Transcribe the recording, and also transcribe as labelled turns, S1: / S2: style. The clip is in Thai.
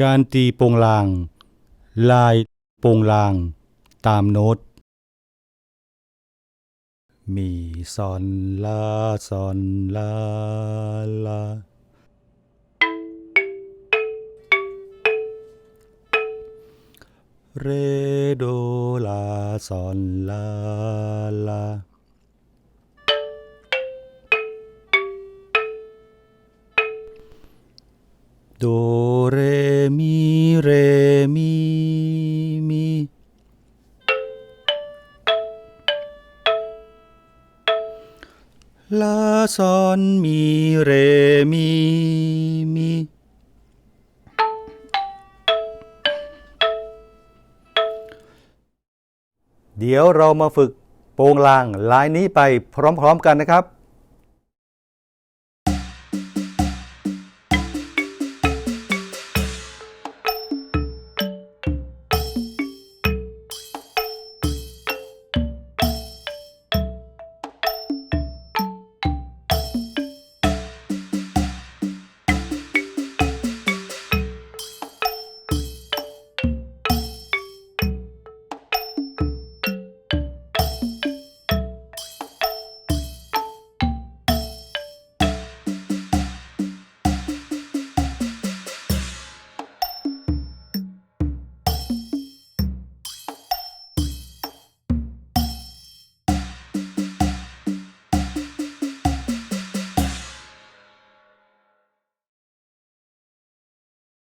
S1: การตีโปงลาง ลายโปงลาง ตามโน้ต มีซอนลาซอนลาลาเรโดลาซอนลาลาโด มี ลาซอนมีเรมีมีเดี๋ยวเรามาฝึกโปรงลางลายนี้ไปพร้อมๆกันนะครับ